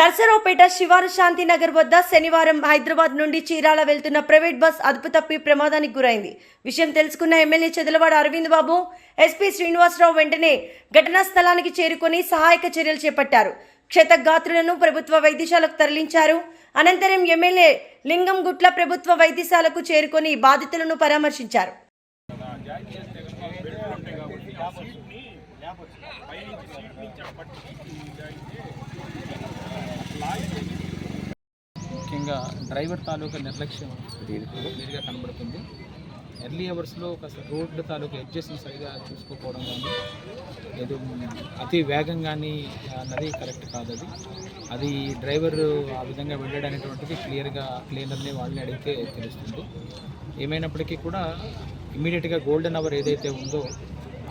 నర్సరావుపేట శివారు శాంతినగర్ వద్ద శనివారం హైదరాబాద్ నుండి చీరాల వెళ్తున్న ప్రైవేట్ బస్ అదుపు తప్పి ప్రమాదానికి గురైంది. విషయం తెలుసుకున్న ఎమ్మెల్యే చెదలవాడ అరవింద్ బాబు ఎస్పీ శ్రీనివాసరావు వెంటనే ఘటనా స్థలానికి చేరుకొని సహాయక చర్యలు చేపట్టారు. క్షతగాత్రులను ప్రభుత్వ వైద్యశాలకు తరలించారు. అనంతరం ఎమ్మెల్యే లింగం గుట్ల ప్రభుత్వ వైద్యశాలకు చేరుకొని బాధితులను పరామర్శించారు. ముఖ్యంగా డ్రైవర్ తాలూకా నిర్లక్ష్యం క్లియర్గా కనబడుతుంది. ఎర్లీ అవర్స్లో కాస్త రోడ్డు తాలూకా ఎడ్జెస్ని సరిగా చూసుకోకపోవడం కానీ లేదు అతి వేగం కానీ అన్నది కరెక్ట్ కాదు అది. అది డ్రైవర్ ఆ విధంగా వెళ్ళాడు అనేటువంటిది క్లియర్గా క్లీనర్ని వాళ్ళని అడిగితే తెలుస్తుంది. ఏమైనప్పటికీ కూడా ఇమీడియట్గా గోల్డెన్ అవర్ ఏదైతే ఉందో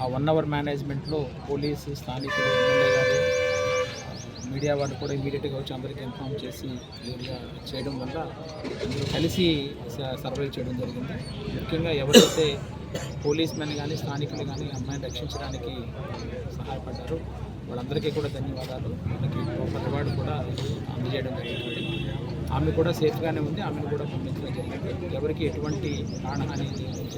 ఆ వన్ అవర్ మేనేజ్మెంట్లో పోలీసు స్థానికులు ఎమ్మెల్యే గారు మీడియా వాళ్ళు కూడా ఇమీడియట్గా వచ్చి అందరికీ ఇన్ఫామ్ చేసి క్లియర్గా చేయడం వల్ల కలిసి సర్వైవ్ చేయడం జరిగింది. ముఖ్యంగా ఎవరైతే పోలీస్ మెన్ కానీ స్థానికులు కానీ అమ్మాయిని రక్షించడానికి సహాయపడ్డారు వాళ్ళందరికీ కూడా ధన్యవాదాలు. మనకి ఒక రివార్డు కూడా అందజేయడం జరిగింది. ఆమె కూడా సేఫ్గానే ఉంది. ఆమెను కూడా పంపించడం జరిగింది. ఎవరికి ఎటువంటి ప్రాణహాని లేదని